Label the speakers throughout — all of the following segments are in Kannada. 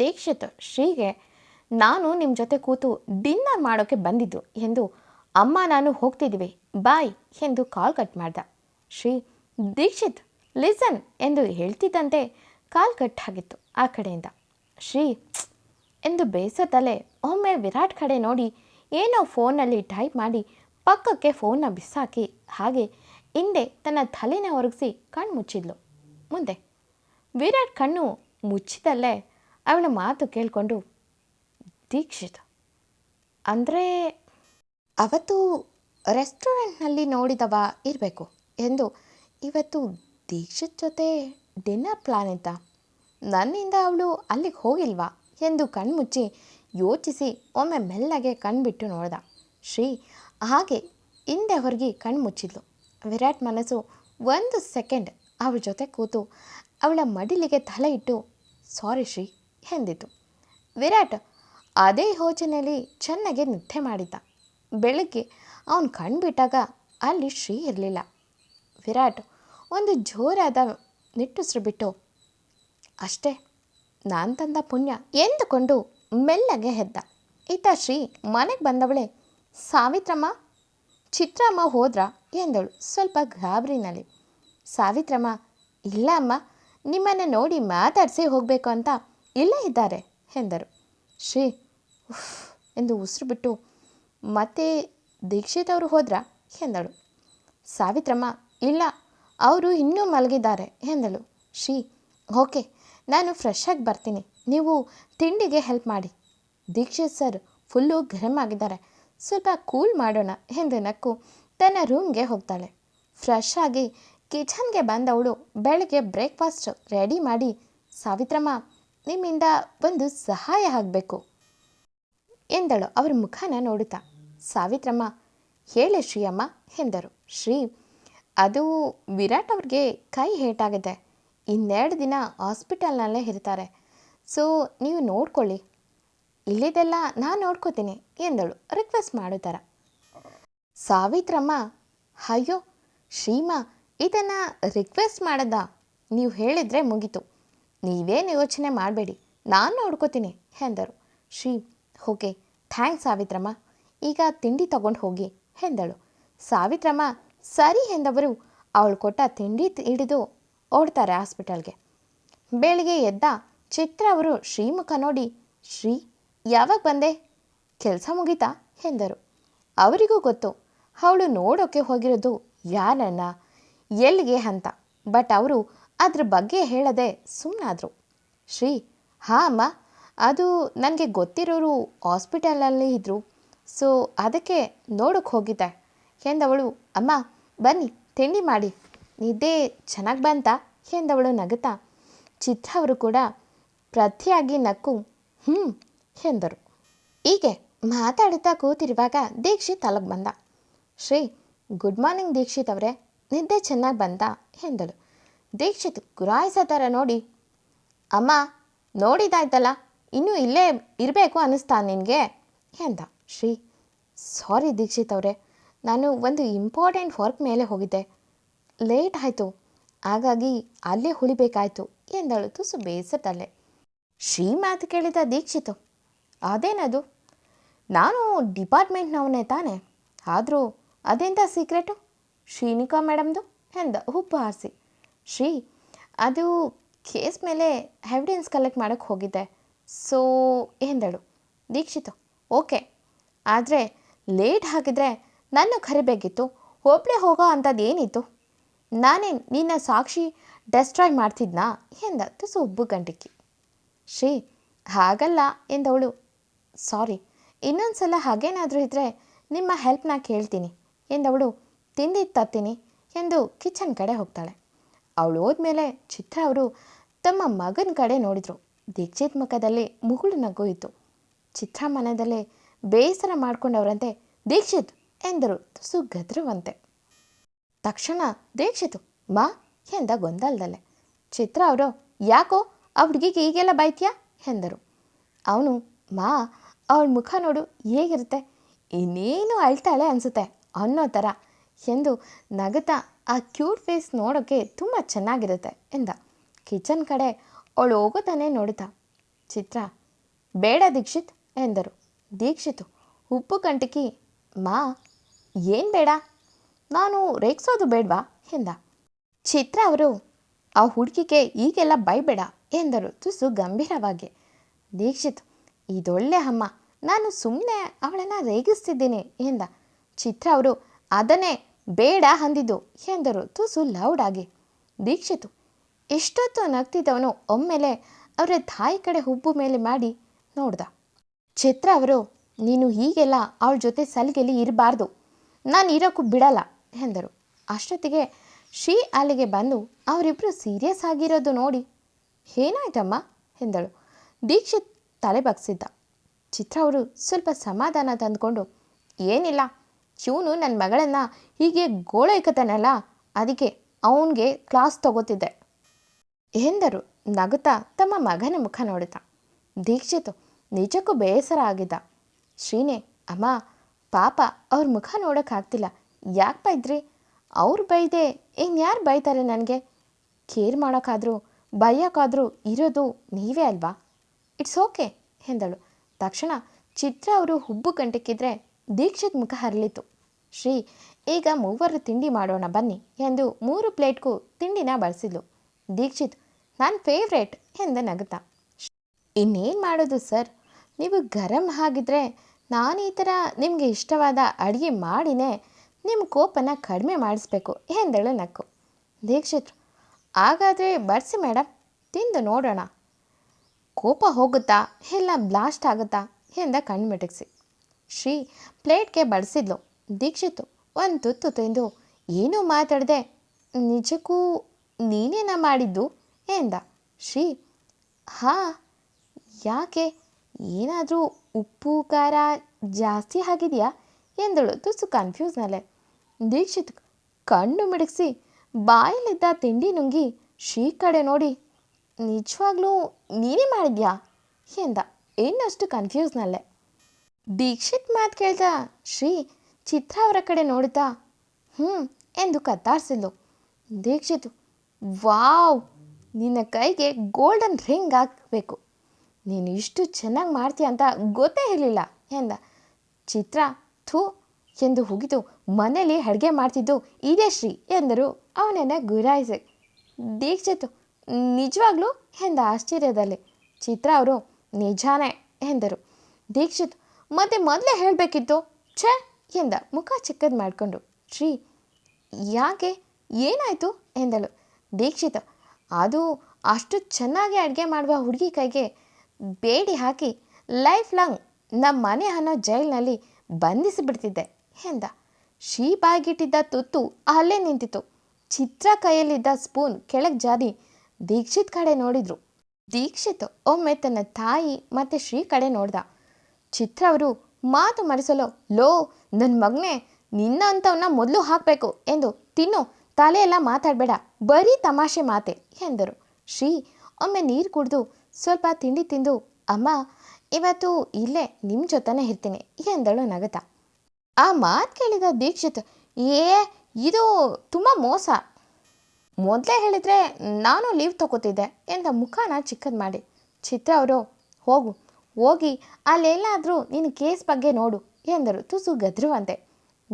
Speaker 1: ದೀಕ್ಷಿತ್ ಶ್ರೀಗೆ, ನಾನು ನಿಮ್ಮ ಜೊತೆ ಕೂತು ಡಿನ್ನರ್ ಮಾಡೋಕ್ಕೆ ಬಂದಿದ್ದು ಎಂದು ಅಮ್ಮ ನಾನು ಹೋಗ್ತಿದ್ದೀವಿ ಬಾಯ್ ಎಂದು ಕಾಲ್ ಕಟ್ ಮಾಡ್ದ. ಶ್ರೀ ದೀಕ್ಷಿತ್, ಲಿಸನ್ ಎಂದು ಹೇಳ್ತಿದ್ದಂತೆ ಕಾಲ್ ಕಟ್ ಆಗಿತ್ತು ಆ ಕಡೆಯಿಂದ. ಶ್ರೀ ಎಂದು ಬೇಸತ್ತಲೇ ಒಮ್ಮೆ ವಿರಾಟ್ ಕಡೆ ನೋಡಿ ಏನೋ ಫೋನಲ್ಲಿ ಟೈಪ್ ಮಾಡಿ ಪಕ್ಕಕ್ಕೆ ಫೋನ್ನ ಬಿಸಾಕಿ ಹಾಗೆ ಹಿಂದೆ ತನ್ನ ತಲೆನ ಒರಗಿಸಿ ಕಣ್ಣು ಮುಚ್ಚಿದ್ಲು. ಮುಂದೆ ವಿರಾಟ್ ಕಣ್ಣು ಮುಚ್ಚಿದಲ್ಲೇ ಅವಳ ಮಾತು ಕೇಳಿಕೊಂಡು ದೀಕ್ಷಿತ. ಅಂದರೆ ಅವತ್ತು ರೆಸ್ಟೋರೆಂಟ್ನಲ್ಲಿ ನೋಡಿದವ ಇರಬೇಕು ಎಂದು ಇವತ್ತು ದೀಕ್ಷಿತ್ ಜೊತೆ ಡಿನ್ನರ್ ಪ್ಲಾನ್ ಇದ್ದ ನನ್ನಿಂದ ಅವಳು ಅಲ್ಲಿಗೆ ಹೋಗಿಲ್ವಾ ಎಂದು ಕಣ್ಮುಚ್ಚಿ ಯೋಚಿಸಿ ಒಮ್ಮೆ ಮೆಲ್ಲಗೆ ಕಣ್ಬಿಟ್ಟು ನೋಡ್ದ. ಶ್ರೀ ಹಾಗೆ ಹಿಂದೆ ಹೊರಗೆ ಕಣ್ಣು ಮುಚ್ಚಿದ್ಲು ವಿರಾಟ್ ಮನಸ್ಸು ಒಂದು ಸೆಕೆಂಡ್ ಅವಳ ಜೊತೆ ಕೂತು ಅವಳ ಮಡಿಲಿಗೆ ತಲೆ ಇಟ್ಟು, ಸಾರಿ ಶ್ರೀ ಎಂದಿತು ವಿರಾಟ್ ಅದೇ ಯೋಚನೆಯಲ್ಲಿ ಚೆನ್ನಾಗಿ ನಿದ್ದೆ ಮಾಡಿದ್ದ. ಬೆಳಗ್ಗೆ ಅವನು ಕಣ್ಬಿಟ್ಟಾಗ ಅಲ್ಲಿ ಶ್ರೀ ಇರಲಿಲ್ಲ. ವಿರಾಟ್ ಒಂದು ಜೋರಾದ ನಿಟ್ಟುಸಿರು ಬಿಟ್ಟು, ಅಷ್ಟೇ, ನಾನು ತಂದ ಪುಣ್ಯ, ಎಂದುಕೊಂಡು ಮೆಲ್ಲಗೆ ಹೆದ್ದ ಈತ ಶ್ರೀ ಮನೆಗೆ ಬಂದವಳೆ, ಸಾವಿತ್ರಮ್ಮ, ಚಿತ್ರಮ್ಮ ಹೋದ್ರಾ? ಎಂದಳು ಸ್ವಲ್ಪ ಗಾಬರಿನಲ್ಲಿ. ಸಾವಿತ್ರಮ್ಮ ಇಲ್ಲ ಅಮ್ಮ ನಿಮ್ಮನ್ನು ನೋಡಿ ಮಾತಾಡಿಸಿ ಹೋಗಬೇಕು ಅಂತ ಇಲ್ಲೇ ಇದ್ದಾರೆ ಎಂದರು. ಶ್ರೀ, ಉಫ್, ಎಂದು ಉಸಿರು ಬಿಟ್ಟು, ಮತ್ತೆ ದೀಕ್ಷಿತ್ ಅವರು ಹೋದ್ರಾ ಎಂದಳು. ಸಾವಿತ್ರಮ್ಮ, ಇಲ್ಲ, ಅವರು ಇನ್ನೂ ಮಲಗಿದ್ದಾರೆ ಎಂದಳು. ಶ್ರೀ, ಓಕೆ, ನಾನು ಫ್ರೆಶ್ ಆಗಿ ಬರ್ತೀನಿ. ನೀವು ತಿಂಡಿಗೆ ಹೆಲ್ಪ್ ಮಾಡಿ. ದೀಕ್ಷಿತ್ ಸರ್ ಫುಲ್ಲು ಗರಂ ಆಗಿದ್ದಾರೆ. ಸ್ವಲ್ಪ ಕೂಲ್ ಮಾಡೋಣ ಎಂದು ನಕ್ಕು ತನ್ನ ರೂಮ್ಗೆ ಹೋಗ್ತಾಳೆ. ಫ್ರೆಶ್ ಆಗಿ ಕಿಚನ್ಗೆ ಬಂದವಳು ಬೆಳಗ್ಗೆ ಬ್ರೇಕ್ಫಾಸ್ಟ್ ರೆಡಿ ಮಾಡಿ, ಸಾವಿತ್ರಮ್ಮ ನಿಮ್ಮಿಂದ ಒಂದು ಸಹಾಯ ಆಗಬೇಕು ಎಂದಳು ಅವರ ಮುಖನ ನೋಡುತ್ತಾ. ಸಾವಿತ್ರಮ್ಮ, ಹೇಳಿ ಶ್ರೀಯಮ್ಮ ಎಂದರು. ಶ್ರೀ, ಅದು ವಿರಾಟ್ ಅವ್ರಿಗೆ ಕೈ ಹೇಟಾಗಿದೆ. ಇನ್ನೆರಡು ದಿನ ಹಾಸ್ಪಿಟಲ್ನಲ್ಲೇ ಇರ್ತಾರೆ. ಸೊ, ನೀವು ನೋಡ್ಕೊಳ್ಳಿ. ಇಲ್ಲಿದೆಲ್ಲ ನಾನು ನೋಡ್ಕೋತೀನಿ ಎಂದಳು. ರಿಕ್ವೆಸ್ಟ್ ಮಾಡೋ ಥರ ಸಾವಿತ್ರಮ್ಮ, ಅಯ್ಯೋ, ಶ್ರೀಮಾ, ಇದನ್ನು ರಿಕ್ವೆಸ್ಟ್ ಮಾಡದ? ನೀವು ಹೇಳಿದರೆ ಮುಗೀತು. ನೀವೇನು ಯೋಚನೆ ಮಾಡಬೇಡಿ, ನಾನು ನೋಡ್ಕೋತೀನಿ, ಎಂದರು. Shri, okay, thanks Savitramma. ಈಗ ತಿಂಡಿ ತಗೊಂಡು ಹೋಗಿ, ಎಂದಳು. ಸಾವಿತ್ರಮ್ಮ, ಸರಿ, ಎಂದವರು. ಅವಳು ಕೊಟ್ಟ ತಿಂಡಿ ಹಿಡಿದು ಓಡ್ತಾರೆ ಹಾಸ್ಪಿಟಲ್ಗೆ. ಬೆಳಿಗ್ಗೆ ಎದ್ದ ಚಿತ್ರ ಅವರು ಶ್ರೀಮುಖ ನೋಡಿ, ಶ್ರೀ, ಯಾವಾಗ ಬಂದೆ? ಕೆಲಸ ಮುಗೀತಾ? ಎಂದರು. ಅವರಿಗೂ ಗೊತ್ತು. ಅವಳು ನೋಡೋಕ್ಕೆ ಹೋಗಿರೋದು ಯಾರನ್ನ? ಎಲ್ಲಿಗೆ ಅಂತ. ಬಟ್ ಅವರು ಅದ್ರ ಬಗ್ಗೆ ಹೇಳದೆ ಸುಮ್ಮನಾದ್ರು ಶ್ರೀ, ಹಾಂ ಅಮ್ಮ, ಅದು ನನಗೆ ಗೊತ್ತಿರೋರು ಹಾಸ್ಪಿಟಲಲ್ಲಿ ಇದ್ದರು ಸೊ, ಅದಕ್ಕೆ ನೋಡೋಕ್ಕೆ ಹೋಗಿದ್ದೆ. ಎಂದವಳು, ಅಮ್ಮ, ಬನ್ನಿ, ತಿಂಡಿ ಮಾಡಿ. ನಿದ್ದೆ ಚೆನ್ನಾಗಿ ಬಂತಾ? ಎಂದವಳು ನಗುತ್ತಾ. ಚಿತ್ರ ಅವರು ಕೂಡ ಪ್ರತಿಯಾಗಿ ನಕ್ಕು ಹ್ಞೂ ಎಂದರು. ಹೀಗೆ ಮಾತಾಡುತ್ತಾ ಕೂತಿರುವಾಗ ದೀಕ್ಷಿತ್ ಅಲ್ಲಿಗೆ ಬಂದ. ಶ್ರೀ, ಗುಡ್ ಮಾರ್ನಿಂಗ್ ದೀಕ್ಷಿತ್ ಅವರೇ, ನಿದ್ದೆ ಚೆನ್ನಾಗಿ ಬಂತಾ? ಎಂದಳು. ದೀಕ್ಷಿತ್ ಗುರಾಯಿಸೋ ಥರ ನೋಡಿ, ಅಮ್ಮ, ನೋಡಿದಾಯ್ತಲ್ಲ, ಇನ್ನೂ ಇಲ್ಲೇ ಇರಬೇಕು ಅನ್ನಿಸ್ತಾ ನಿನಗೆ? ಎಂದ. ಶ್ರೀ, ಸಾರಿ ದೀಕ್ಷಿತ್ ಅವರೇ, ನಾನು ಒಂದು ಇಂಪಾರ್ಟೆಂಟ್ ವರ್ಕ್ ಮೇಲೆ ಹೋಗಿದ್ದೆ. ಲೇಟ್ ಆಯಿತು, ಹಾಗಾಗಿ ಅಲ್ಲೇ ಉಳಿಬೇಕಾಯ್ತು, ಎಂದಳು ತುಸು ಬೇಸತ್ತಲ್ಲೇ ಶ್ರೀ ಮಾತು ಕೇಳಿದ ದೀಕ್ಷಿತು, ಅದೇನದು? ನಾನು ಡಿಪಾರ್ಟ್ಮೆಂಟ್ನವನೇ ತಾನೆ, ಆದರೂ ಅದೆಂಥ ಸೀಕ್ರೆಟು? ಶ್ರೀನಿಕಾ ಮೇಡಮ್ದು? ಎಂದ ಹುಬ್ಬು ಹಾರಿಸಿ ಶ್ರೀ, ಅದು ಕೇಸ್ ಮೇಲೆ ಎವಿಡೆನ್ಸ್ ಕಲೆಕ್ಟ್ ಮಾಡೋಕ್ಕೆ ಹೋಗಿದ್ದೆ. ಸೊ ಎಂದಳು, ದೀಕ್ಷಿತ, ಓಕೆ, ಆದರೆ ಲೇಟ್ ಹಾಕಿದರೆ ನನ್ನ ಕರಿಬೇಕಿತ್ತು ಒಬ್ಬಳೇ ಹೋಗೋ ಅಂಥದ್ದು ಏನಿತ್ತು? ನಾನೇ ನಿನ್ನ ಸಾಕ್ಷಿ ಡೆಸ್ಟ್ರಾಯ್ ಮಾಡ್ತಿದ್ನಾ? ಎಂದ ತುಸು ಉಬ್ಬು ಗಂಟಿಕ್ಕಿ ಶ್ರೀ, ಹಾಗಲ್ಲ, ಎಂದವಳು ಸಾರಿ ಇನ್ನೊಂದು ಸಲ ಹಾಗೇನಾದರೂ ಇದ್ದರೆ ನಿಮ್ಮ ಹೆಲ್ಪ್ನ ಕೇಳ್ತೀನಿ, ಎಂದವಳು ತಿಂದಿದ್ದು ತತ್ತೀನಿ ಎಂದು ಕಿಚನ್ ಕಡೆ ಹೋಗ್ತಾಳೆ. ಅವಳು ಹೋದ್ಮೇಲೆ ಚಿತ್ರ ಅವರು ತಮ್ಮ ಮಗನ ಕಡೆ ನೋಡಿದರು. ದೀಕ್ಷಿತ್ ಮುಖದಲ್ಲಿ ಮುಗುಳು ನಗು ಇತ್ತು ಚಿತ್ರ ಮನದಲ್ಲೇ ಬೇಸರ ಮಾಡಿಕೊಂಡವರಂತೆ ದೀಕ್ಷಿತ್ ಎಂದರು ತುಸು ಗದ್ರುವಂತೆ ತಕ್ಷಣ ದೀಕ್ಷಿತು, ಮಾ, ಎಂದ ಗೊಂದಲದಲ್ಲೇ. ಚಿತ್ರ ಅವರು, ಯಾಕೋ ಹುಡುಗಿಗೆ ಈಗೆಲ್ಲ ಬೈತ್ಯಾ? ಎಂದರು. ಅವನು, ಮಾ, ಅವಳ ಮುಖ ನೋಡು ಹೇಗಿರುತ್ತೆ? ಇನ್ನೇನು ಅಳ್ತಾಳೆ ಅನಿಸುತ್ತೆ ಅನ್ನೋ ಥರ ಎಂದು ನಗುತ್ತಾ ಆ ಕ್ಯೂಟ್ ಫೇಸ್ ನೋಡೋಕ್ಕೆ ತುಂಬ ಚೆನ್ನಾಗಿರುತ್ತೆ ಎಂದ. ಕಿಚನ್ ಕಡೆ ಅವಳು ಹೋಗೋತಾನೆ ನೋಡುತ್ತಾ. ಚಿತ್ರ, ಬೇಡ ದೀಕ್ಷಿತ್ ಎಂದರು. ದೀಕ್ಷಿತು, ಉಪ್ಪು ಕಂಟಕಿ, ಮಾ, ಏನು ಬೇಡ? ನಾನು ರೇಗಿಸೋದು ಬೇಡವಾ ಎಂದ. ಚಿತ್ರ ಅವರು, ಆ ಹುಡುಗಿಗೆ ಈಗೆಲ್ಲ ಬೈಬೇಡ ಎಂದರು ತುಸು ಗಂಭೀರವಾಗಿ. ದೀಕ್ಷಿತ್, ಇದೊಳ್ಳೆ ಅಮ್ಮ, ನಾನು ಸುಮ್ಮನೆ ಅವಳನ್ನು ರೇಗಿಸ್ತಿದ್ದೀನಿ ಎಂದ. ಚಿತ್ರ ಅವರು, ಅದನ್ನೇ ಬೇಡ ಅಂದಿದ್ದು. ಎಂದರು ತುಸು ಲೌಡ್ ಆಗಿ ದೀಕ್ಷಿತು. ಎಷ್ಟೊತ್ತು ನಗ್ತಿದ್ದವನು ಒಮ್ಮೆಲೆ ಅವರ ತಾಯಿ ಕಡೆ ಹುಬ್ಬು ಮೇಲೆ ಮಾಡಿ ನೋಡ್ದ. ಚಿತ್ರ ಅವರು, ನೀನು ಹೀಗೆಲ್ಲ ಅವಳ ಜೊತೆ ಸಲಿಗೆಲಿ ಇರಬಾರ್ದು. ನಾನು ಇರೋಕ್ಕೂ ಬಿಡಲ್ಲ ಎಂದರು. ಅಷ್ಟೊತ್ತಿಗೆ ಶ್ರೀ ಅಲ್ಲಿಗೆ ಬಂದು ಅವರಿಬ್ಬರು ಸೀರಿಯಸ್ ಆಗಿರೋದು ನೋಡಿ ಏನಾಯ್ತಮ್ಮ ಎಂದಳು. ದೀಕ್ಷಿತ್ ತಲೆ ಬಗ್ಸಿದ್ದ. ಚಿತ್ರ ಅವರು ಸ್ವಲ್ಪ ಸಮಾಧಾನ ತಂದುಕೊಂಡು, ಏನಿಲ್ಲ ಇವನು ನನ್ನ ಮಗಳನ್ನು ಹೀಗೆ ಗೋಳೈಕತಾನಲ್ಲ ಅದಕ್ಕೆ ಅವನಿಗೆ ಕ್ಲಾಸ್ ತಗೋತಿದ್ದೆ. ಎಂದರು. ನಗುತ್ತಾ ತಮ್ಮ ಮಗನ ಮುಖ ನೋಡಿದ ದೀಕ್ಷಿತು ನಿಜಕ್ಕೂ ಬೇಸರ ಆಗಿದ್ದ. ಶ್ರೀನೇ, ಅಮ್ಮ, ಪಾಪ, ಅವ್ರ ಮುಖ ನೋಡೋಕ್ಕಾಗ್ತಿಲ್ಲ ಯಾಕೆ ಬೈದ್ರಿ? ಅವ್ರು ಬೈದೆ ಇನ್ಯಾರು ಬೈತಾರೆ ನನಗೆ? ಕೇರ್ ಮಾಡೋಕ್ಕಾದರೂ ಬೈಯೋಕ್ಕಾದರೂ ಇರೋದು ನೀವೇ ಅಲ್ವಾ? ಇಟ್ಸ್ ಓಕೆ ಎಂದಳು. ತಕ್ಷಣ ಚಿತ್ರ ಅವರು ಹುಬ್ಬು ಕಂಟಕ್ಕಿದ್ರೆ ದೀಕ್ಷಿತ್ ಮುಖ ಹರಳಿತು. ಶ್ರೀ, ಈಗ ಮೂವರು ತಿಂಡಿ ಮಾಡೋಣ ಬನ್ನಿ ಎಂದು ಮೂರು ಪ್ಲೇಟ್ಗೂ ತಿಂಡಿನ ಬಳಸಿದ್ಲು. ದೀಕ್ಷಿತ್ ನನ್ನ ಫೇವ್ರೇಟ್ ಎಂದ ನಗುತ್ತಾ, ಇನ್ನೇನು ಮಾಡೋದು ಸರ್? ನೀವು ಗರಂ ಆಗಿದ್ರೆ ನಾನು ಈ ಥರ ನಿಮಗೆ ಇಷ್ಟವಾದ ಅಡುಗೆ ಮಾಡಿನೇ ನಿಮ್ಮ ಕೋಪನ ಕಡಿಮೆ ಮಾಡಿಸ್ಬೇಕು ಎಂದಳು ನಕ್ಕು. ದೀಕ್ಷಿತ್, ಹಾಗಾದರೆ ಬರ್ಸಿ ಮೇಡಮ್ ತಿಂದು ನೋಡೋಣ. ಕೋಪ ಹೋಗುತ್ತಾ? ಇಲ್ಲ ಬ್ಲಾಸ್ಟ್ ಆಗುತ್ತಾ? ಎಂದ ಕಣ್ಣು ಮಿಟಕ್ಸಿ ಶ್ರೀ, ಪ್ಲೇಟ್ಗೆ ಬಡಿಸಿದ್ಲು ದೀಕ್ಷಿತು. ಒಂದು ತುತ್ತು ತಿಂದು, ಏನೂ ಮಾತಾಡದೆ? ನಿಜಕ್ಕೂ ನೀನೇನ ಮಾಡಿದ್ದು? ಎಂದ. ಶ್ರೀ, ಹಾಂ, ಯಾಕೆ? ಏನಾದರೂ ಉಪ್ಪು, ಖಾರ ಜಾಸ್ತಿ ಆಗಿದೆಯಾ ಎಂದಳು ತುಸು ಕನ್ಫ್ಯೂಸ್ನಲ್ಲೇ ದೀಕ್ಷಿತ್ ಕಣ್ಣು ಮಿಡಿಸಿ ಬಾಯಲ್ಲಿದ್ದ ತಿಂಡಿ ನುಂಗಿ ಶ್ರೀ ಕಡೆ ನೋಡಿ, ನಿಜವಾಗ್ಲೂ ನೀನೇ ಮಾಡಿದ್ಯಾ? ಎಂದ. ಇನ್ನಷ್ಟು ಕನ್ಫ್ಯೂಸ್ನಲ್ಲೇ ದೀಕ್ಷಿತ್ ಮಾತು ಕೇಳ್ದ ಶ್ರೀ ಚಿತ್ರ ಅವರ ಕಡೆ ನೋಡುತ್ತಾ ಹ್ಞೂ ಎಂದು ಕತ್ತಾರಿಸಿದ್ಲು. ದೀಕ್ಷಿತ್, ವಾವ್! ನಿನ್ನ ಕೈಗೆ ಗೋಲ್ಡನ್ ರಿಂಗ್ ಹಾಕಬೇಕು. ನೀನು ಇಷ್ಟು ಚೆನ್ನಾಗಿ ಮಾಡ್ತೀಯ ಅಂತ ಗೊತ್ತೇ ಇರಲಿಲ್ಲ, ಎಂದ. ಚಿತ್ರ, ಥೂ, ಎಂದು ಹುಗಿದು ಮನೆಯಲ್ಲಿ ಅಡುಗೆ ಮಾಡ್ತಿದ್ದು ಇದೇ ಶ್ರೀ, ಎಂದರು. ಅವನನ್ನು ಗುರಾಯಿಸಿ, ದೀಕ್ಷಿತ್, ನಿಜವಾಗ್ಲೂ? ಎಂದ ಆಶ್ಚರ್ಯದಲ್ಲಿ. ಚಿತ್ರ ಅವರು ನಿಜಾನೇ, ಎಂದರು. ದೀಕ್ಷಿತ್, ಮತ್ತೆ ಮೊದಲೇ ಹೇಳಬೇಕಿತ್ತು? ಛೇ ಎಂದ ಮುಖ ಚಿಕ್ಕದು ಮಾಡಿಕೊಂಡು, ಶ್ರೀ, ಯಾಕೆ? ಏನಾಯಿತು? ಎಂದಳು. ದೀಕ್ಷಿತ, ಅದು ಅಷ್ಟು ಚೆನ್ನಾಗಿ ಅಡುಗೆ ಮಾಡುವ ಹುಡುಗಿ ಕೈಗೆ ಬೇಡಿ ಹಾಕಿ ಲೈಫ್ ಲಾಂಗ್ ನಮ್ಮ ಮನೆ ಅನ್ನೋ ಜೈಲಿನಲ್ಲಿ ಬಂಧಿಸಿಬಿಡ್ತಿದ್ದೆ, ಎಂದ. ಶ್ರೀ ಬಾಯಿಗಿಟ್ಟಿದ್ದ ತುತ್ತು ಅಲ್ಲೇ ನಿಂತಿತು ಚಿತ್ರ ಕೈಯಲ್ಲಿದ್ದ ಸ್ಪೂನ್ ಕೆಳಗೆ ಜಾರಿ ದೀಕ್ಷಿತ್ ಕಡೆ ನೋಡಿದ್ರು. ದೀಕ್ಷಿತ್ ಒಮ್ಮೆ ತನ್ನ ತಾಯಿ ಮತ್ತು ಶ್ರೀ ಕಡೆ ನೋಡ್ದ. ಚಿತ್ರ ಅವರು ಮಾತು ಮರೆಸಲು, ಲೋ ನನ್ನ ಮಗನೇ ನಿನ್ನ ಅಂಥವನ್ನ ಮೊದಲು ಹಾಕಬೇಕು ಎಂದು ತಿನ್ನು, ತಲೆಯೆಲ್ಲ ಮಾತಾಡಬೇಡ, ಬರೀ ತಮಾಷೆ ಮಾತೆ ಎಂದರು. ಶ್ರೀ, ಒಮ್ಮೆ ನೀರು ಕುಡಿದು ಸ್ವಲ್ಪ ತಿಂಡಿ ತಿಂದು, ಅಮ್ಮ, ಇವತ್ತು ಇಲ್ಲೇ ನಿಮ್ಮ ಜೊತೆನೇ ಇರ್ತೀನಿ ಎಂದಳು ನಗತ. ಆ ಮಾತು ಕೇಳಿದ ದೀಕ್ಷಿತ್, ಏ, ಇದು ತುಂಬ ಮೋಸ. ಮೊದಲೇ ಹೇಳಿದರೆ ನಾನು ಲೀವ್ ತಗೋತಿದ್ದೆ ಎಂದ ಮುಖಾನ ಚಿಕ್ಕದು ಮಾಡಿ. ಚಿತ್ರ ಅವರು, ಹೋಗು ಹೋಗಿ ಅಲ್ಲೆಲ್ಲಾದರೂ ನಿನ್ನ ಕೇಸ್ ಬಗ್ಗೆ ನೋಡು ಎಂದರು ತುಸು ಗದ್ರುವಂತೆ.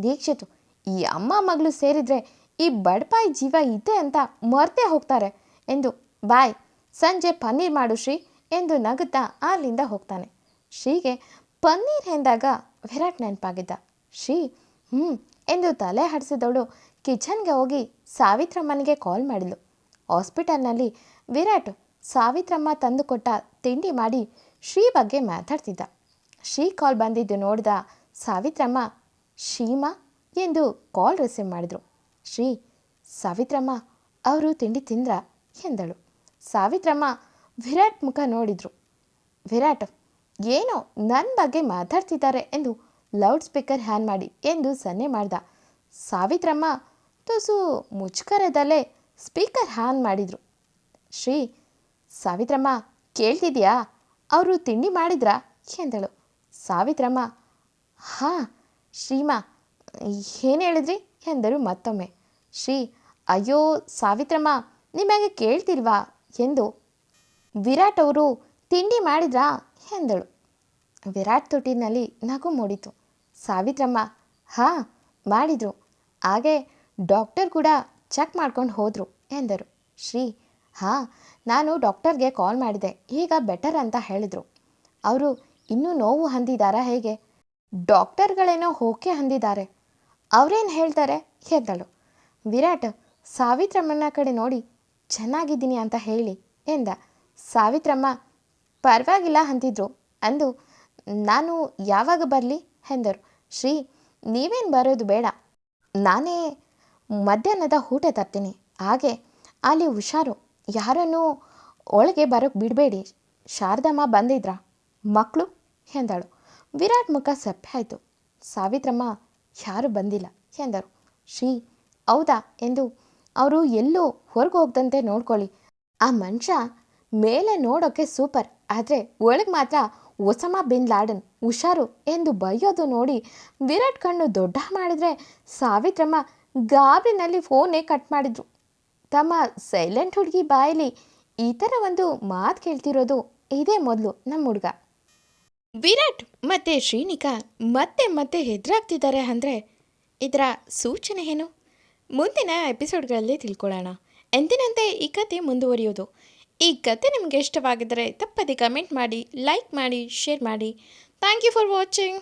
Speaker 1: ದೀಕ್ಷಿತು, ಈ ಅಮ್ಮ ಮಗಳು ಸೇರಿದರೆ ಈ ಬಡಪಾಯಿ ಜೀವ ಇದೆ ಅಂತ ಮರ್ತೆ ಹೋಗ್ತಾರೆ ಎಂದು, ಬಾಯ್, ಸಂಜೆ ಪನ್ನೀರ್ ಮಾಡು ಶ್ರೀ ಎಂದು ನಗುತ್ತಾ ಅಲ್ಲಿಂದ ಹೋಗ್ತಾನೆ. ಶ್ರೀಗೆ ಪನ್ನೀರ್ ಎಂದಾಗ ವಿರಾಟ್ ನೆನಪಾಗಿದ್ದ. ಶ್ರೀ ಹ್ಞೂ ಎಂದು ತಲೆ ಹಡಿಸಿದವಳು ಕಿಚನ್ಗೆ ಹೋಗಿ ಸಾವಿತ್ರಮ್ಮನಿಗೆ ಕಾಲ್ ಮಾಡಿದ್ಲು. ಹಾಸ್ಪಿಟಲ್ನಲ್ಲಿ ವಿರಾಟ್ ಸಾವಿತ್ರಮ್ಮ ತಂದುಕೊಟ್ಟ ತಿಂಡಿ ಮಾಡಿ ಶ್ರೀ ಬಗ್ಗೆ ಮಾತಾಡ್ತಿದ್ದ. ಶ್ರೀ ಕಾಲ್ ಬಂದಿದ್ದು ನೋಡಿದ ಸಾವಿತ್ರಮ್ಮ, ಶ್ರೀಮ ಎಂದು ಕಾಲ್ ರಿಸೀವ್ ಮಾಡಿದ್ರು. ಶ್ರೀ ಸಾವಿತ್ರಮ್ಮ, ಅವರು ತಿಂಡಿ ತಿಂದ್ರ? ಎಂದಳು. ಸಾವಿತ್ರಮ್ಮ ವಿರಾಟ್ ಮುಖ ನೋಡಿದರು. ವಿರಾಟ್, ಏನೋ ನನ್ನ ಬಗ್ಗೆ ಮಾತಾಡ್ತಿದ್ದಾರೆ ಎಂದು ಲೌಡ್ ಸ್ಪೀಕರ್ ಹ್ಯಾನ್ ಮಾಡಿ ಎಂದು ಸನ್ನೆ ಮಾಡ್ದ. ಸಾವಿತ್ರಮ್ಮ ತುಸು ಮುಚ್ಕರದಲ್ಲೇ ಸ್ಪೀಕರ್ ಹ್ಯಾನ್ ಮಾಡಿದರು. ಶ್ರೀ ಸಾವಿತ್ರಮ್ಮ, ಕೇಳ್ತಿದ್ಯಾ? ಅವರು ತಿಂಡಿ ಮಾಡಿದ್ರಾ? ಎಂದಳು. ಸಾವಿತ್ರಮ್ಮ. ಹಾಂ, ಶ್ರೀಮಾ, ಏನು ಹೇಳಿದ್ರಿ? ಎಂದರು ಮತ್ತೊಮ್ಮೆ. ಶ್ರೀ, ಅಯ್ಯೋ, ಸಾವಿತ್ರಮ್ಮ ನಿಮಗೆ ಕೇಳ್ತಿಲ್ವಾ? ಎಂದು. ವಿರಾಟ್ ಅವರು, ತಿಂಡಿ ಮಾಡಿದ್ರಾ? ಎಂದಳು. ವಿರಾಟ್ ತುಟಿನಲ್ಲಿ ನಗು ಮೂಡಿತು. ಸಾವಿತ್ರಮ್ಮ, ಹಾಂ, ಮಾಡಿದರು. ಹಾಗೆ ಡಾಕ್ಟರ್ ಕೂಡ ಚೆಕ್ ಮಾಡ್ಕೊಂಡು ಹೋದರು, ಎಂದರು. ಶ್ರೀ, ಹಾಂ ನಾನು ಡಾಕ್ಟರ್ಗೆ ಕಾಲ್ ಮಾಡಿದೆ. ಈಗ ಬೆಟರ್ ಅಂತ ಹೇಳಿದರು. ಅವರು ಇನ್ನೂ ನೋವು ಹೊಂದಿದ್ದಾರಾ ಹೇಗೆ? ಡಾಕ್ಟರ್ಗಳೇನೋ ಓಕೆ ಹೊಂದಿದ್ದಾರೆ. ಅವರೇನು ಹೇಳ್ತಾರೆ? ಎಂದಳು ವಿರಾಟ್, ಸಾವಿತ್ರಮ್ಮನ ಕಡೆ ನೋಡಿ ಚೆನ್ನಾಗಿದ್ದೀನಿ ಅಂತ ಹೇಳಿ ಎಂದ. ಸಾವಿತ್ರಮ್ಮ, ಪರವಾಗಿಲ್ಲ ಅಂತಿದ್ರು. ಅಂದು, ನಾನು ಯಾವಾಗ ಬರಲಿ? ಎಂದರು. ಶ್ರೀ, ನೀವೇನು ಬರೋದು ಬೇಡ. ನಾನೇ ಮಧ್ಯಾಹ್ನದ ಊಟ ತರ್ತೀನಿ. ಹಾಗೆ, ಅಲ್ಲಿ ಹುಷಾರು. ಯಾರನ್ನೂ ಒಳಗೆ ಬರೋಕ್ಕೆ ಬಿಡಬೇಡಿ. ಶಾರದಮ್ಮ ಬಂದಿದ್ರಾ? ಮಕ್ಕಳು ಎಂದಳು. ವಿರಾಟ್ ಮುಖ ಸಪ್ಪೆ ಆಯಿತು. ಸಾವಿತ್ರಮ್ಮ, ಯಾರೂ ಬಂದಿಲ್ಲ ಎಂದರು. ಶ್ರೀ, ಹೌದಾ ಎಂದು ಅವರು ಎಲ್ಲೂ ಹೊರಗೆ ಹೋಗ್ದಂತೆ ನೋಡ್ಕೊಳ್ಳಿ. ಆ ಮನುಷ್ಯ ಮೇಲೆ ನೋಡೋಕ್ಕೆ ಸೂಪರ್, ಆದರೆ ಒಳಗೆ ಮಾತ್ರ ಒಸಮ ಬಿನ್ ಲಾಡನ್, ಹುಷಾರು ಎಂದು ಬೈಯೋದು ನೋಡಿ ವಿರಾಟ್ ಕಣ್ಣು ದೊಡ್ಡ ಮಾಡಿದರೆ ಸಾವಿತ್ರಮ್ಮ ಗಾಬರಿನಲ್ಲಿ ಫೋನೇ ಕಟ್ ಮಾಡಿದ್ರು. ತಮ್ಮ ಸೈಲೆಂಟ್ ಹುಡುಗಿ ಬಾಯಲ್ಲಿ ಈ ಥರ ಒಂದು ಮಾತು ಕೇಳ್ತಿರೋದು ಇದೇ ಮೊದಲು ನಮ್ಮ ಹುಡುಗ. ವಿರಾಟ್ ಮತ್ತು ಶ್ರೀನಿಕಾ ಮತ್ತೆ ಮತ್ತೆ ಹೆದರಾಗ್ತಿದ್ದಾರೆ ಅಂದರೆ ಇದರ ಸೂಚನೆ ಏನು? ಮುಂದಿನ ಎಪಿಸೋಡ್ಗಳಲ್ಲಿ ತಿಳ್ಕೊಳ್ಳೋಣ. ಎಂದಿನಂತೆ ಈ ಕತೆ ಮುಂದುವರಿಯೋದು? ಈ ಕತೆ ನಿಮಗೆ ಇಷ್ಟವಾಗಿದ್ದರೆ ತಪ್ಪದೆ ಕಮೆಂಟ್ ಮಾಡಿ, ಲೈಕ್ ಮಾಡಿ, ಶೇರ್ ಮಾಡಿ. Thank you for watching.